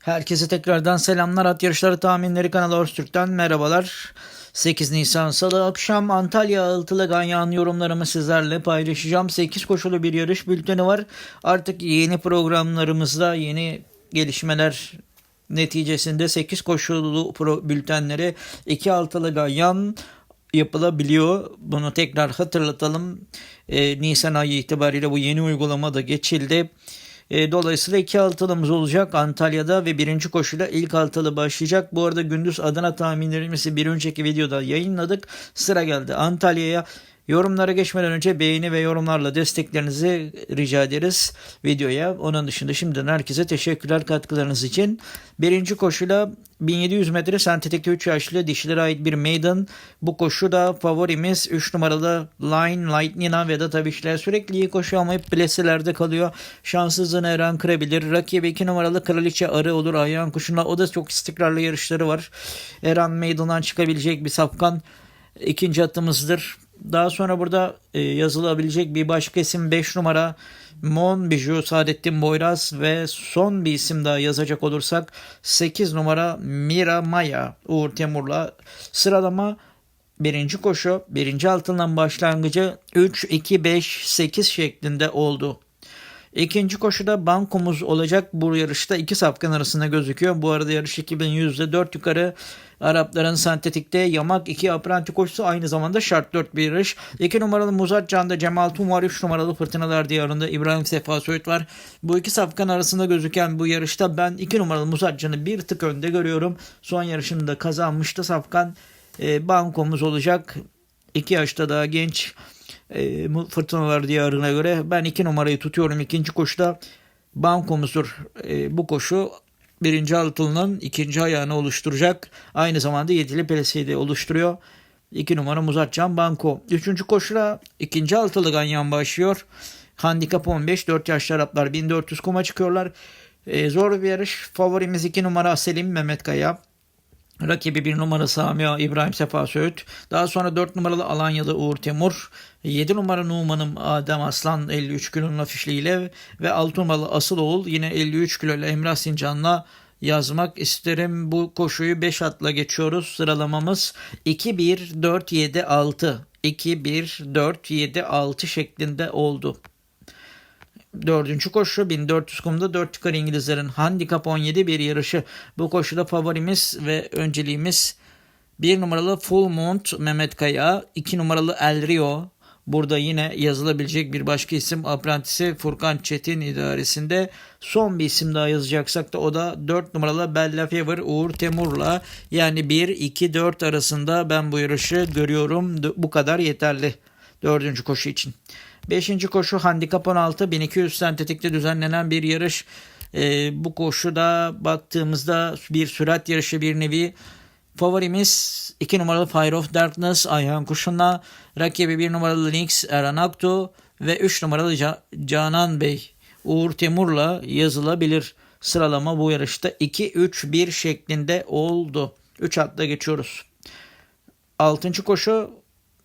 Herkese tekrardan selamlar. At Yarışları Tahminleri kanalı Öztürk'ten merhabalar. 8 Nisan Salı akşam Antalya Altılı Ganyan yorumlarımı sizlerle paylaşacağım. 8 koşulu bir yarış bülteni var. Artık yeni programlarımızda yeni gelişmeler neticesinde 8 koşulu pro bültenleri 2 altılı ganyan yapılabiliyor. Bunu tekrar hatırlatalım. Ee, Nisan ayı itibariyle bu yeni uygulama da geçildi. E, dolayısıyla iki altılımız olacak Antalya'da ve birinci koşuyla ilk altılı başlayacak. Bu arada gündüz Adana tahminlerimizi bir önceki videoda yayınladık. Sıra geldi Antalya'ya. Yorumlara geçmeden önce beğeni ve yorumlarla desteklerinizi rica ederiz videoya. Onun dışında şimdiden herkese teşekkürler katkılarınız için. Birinci koşuyla 1700 metre sentetik 3 yaşlı dişilere ait bir maiden. Bu koşu da favorimiz 3 numaralı Line Lightning'a Vedat Abişler sürekli iyi koşuyor ama hep pleselerde kalıyor. Şanssızlığını Eren kırabilir. Rakibi 2 numaralı Kraliçe Arı olur ayağın kuşuna. O da çok istikrarlı yarışları var. Eren Maiden'dan çıkabilecek bir safkan ikinci atımızdır. Daha sonra burada e, yazılabilecek bir başka isim 5 numara Mon Biju Saadettin Boyraz ve son bir isim daha yazacak olursak 8 numara Mira Maya Uğur Temur'la sıralama birinci koşu birinci altından başlangıcı 3, 2, 5, 8 şeklinde oldu. İkinci koşuda bankomuz olacak. Bu yarışta iki safkan arasında gözüküyor. Bu arada yarış 2100'de 4 yukarı Arapların sentetikte yamak 2 apranti koşusu aynı zamanda şart 4 bir yarış. 2 numaralı Muzat Can'da Cemal Tun var. 3 numaralı Fırtınalar Diyarı'nda İbrahim Sefa Söğüt var. Bu iki safkan arasında gözüken bu yarışta ben 2 numaralı Muzat Can'ı bir tık önde görüyorum. Son yarışında kazanmıştı safkan. E, bankomuz olacak. 2 yaşta daha genç e, Fırtınalar Diyarı'na göre ben 2 numarayı tutuyorum. ikinci koşuda bankomuzdur. E, bu koşu birinci altılının ikinci ayağını oluşturacak. Aynı zamanda yedili pelesiyi de oluşturuyor. 2 numara Muzatcan Banko. Üçüncü koşuda ikinci altılı ganyan başlıyor. Handikap 15. 4 yaşlı Araplar 1400 kuma çıkıyorlar. Ee, zor bir yarış. Favorimiz 2 numara Selim Mehmet Kaya. Rakibi bir numara Sami İbrahim Sefa Söğüt. Daha sonra 4 numaralı Alanyalı Uğur Temur. 7 numara Numan'ım Adem Aslan 53 kilonun afişliğiyle ve 6 numaralı Asıl Oğul yine 53 kiloyla Emrah Sincan'la yazmak isterim. Bu koşuyu 5 atla geçiyoruz. Sıralamamız 2-1-4-7-6. 2-1-4-7-6 şeklinde oldu. Dördüncü koşu 1400 kumda 4 çıkar İngilizlerin handikap 17 bir yarışı. Bu koşuda favorimiz ve önceliğimiz 1 numaralı Full Mount Mehmet Kaya, 2 numaralı El Rio. Burada yine yazılabilecek bir başka isim Aprentisi Furkan Çetin idaresinde. Son bir isim daha yazacaksak da o da 4 numaralı Bella Fever Uğur Temur'la yani 1-2-4 arasında ben bu yarışı görüyorum. Bu kadar yeterli dördüncü koşu için. Beşinci koşu handikap 16 1200 sentetikte düzenlenen bir yarış. E, bu koşuda baktığımızda bir sürat yarışı bir nevi. Favorimiz 2 numaralı Fire of Darkness Ayhan Kuşun'la rakibi 1 numaralı Lynx Eren Aktu ve 3 numaralı Canan Bey Uğur Temur'la yazılabilir. Sıralama bu yarışta 2-3-1 şeklinde oldu. 3 atla geçiyoruz. 6. koşu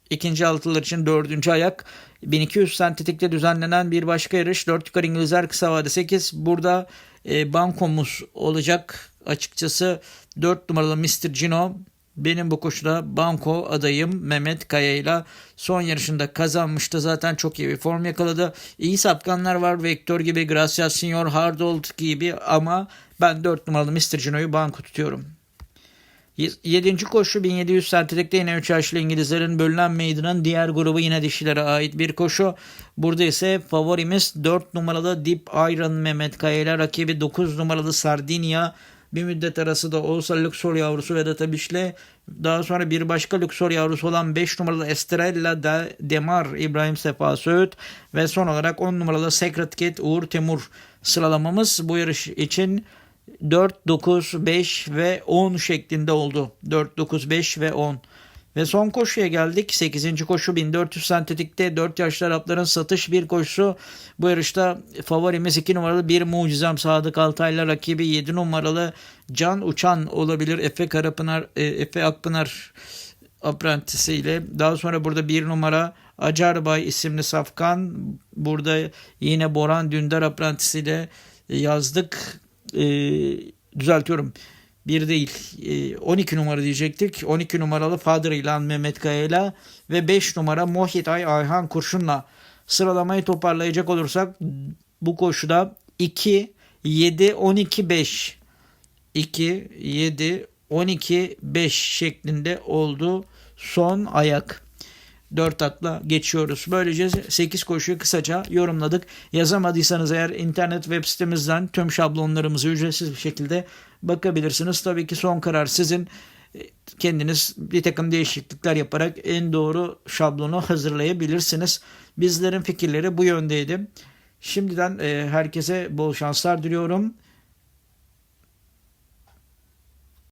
ikinci altılar için dördüncü ayak 1200 sentetikte düzenlenen bir başka yarış 4 yukarı İngilizler kısa vade 8 burada e, bankomuz olacak açıkçası 4 numaralı Mr. Gino benim bu koşuda banko adayım Mehmet Kaya ile son yarışında kazanmıştı. Zaten çok iyi bir form yakaladı. İyi sapkanlar var. Vektör gibi, Gracias Senior, Hardold gibi ama ben 4 numaralı Mr. Gino'yu banko tutuyorum. 7. koşu 1700 santilikte yine 3 yaşlı İngilizlerin bölünen meydanın diğer grubu yine dişilere ait bir koşu. Burada ise favorimiz 4 numaralı Deep Iron Mehmet Kaya ile rakibi 9 numaralı Sardinia. Bir müddet arası da olsa Luxor yavrusu Vedat Abiş'le daha sonra bir başka Luxor yavrusu olan 5 numaralı Estrella de Demar İbrahim Sefa Söğüt ve son olarak 10 numaralı Secret Kid Uğur Temur sıralamamız bu yarış için 4, 9, 5 ve 10 şeklinde oldu. 4, 9, 5 ve 10. Ve son koşuya geldik. 8. koşu 1400 sentetikte 4 yaşlı Arapların satış bir koşusu. Bu yarışta favorimiz 2 numaralı bir mucizem Sadık Altay'la rakibi 7 numaralı Can Uçan olabilir. Efe Karapınar, e, Efe Akpınar aprentisiyle. Daha sonra burada bir numara Acarbay isimli safkan. Burada yine Boran Dündar aprentisiyle yazdık. Ee, düzeltiyorum. Bir değil e, 12 numara diyecektik. 12 numaralı Fadır İlhan Mehmet Kaya'yla ve 5 numara Mohit Ay Ayhan Kurşun'la sıralamayı toparlayacak olursak bu koşuda 2, 7, 12, 5 2, 7, 12, 5 şeklinde oldu son ayak. 4 atla geçiyoruz. Böylece 8 koşuyu kısaca yorumladık. Yazamadıysanız eğer internet web sitemizden tüm şablonlarımızı ücretsiz bir şekilde bakabilirsiniz. Tabii ki son karar sizin. Kendiniz bir takım değişiklikler yaparak en doğru şablonu hazırlayabilirsiniz. Bizlerin fikirleri bu yöndeydi. Şimdiden e, herkese bol şanslar diliyorum.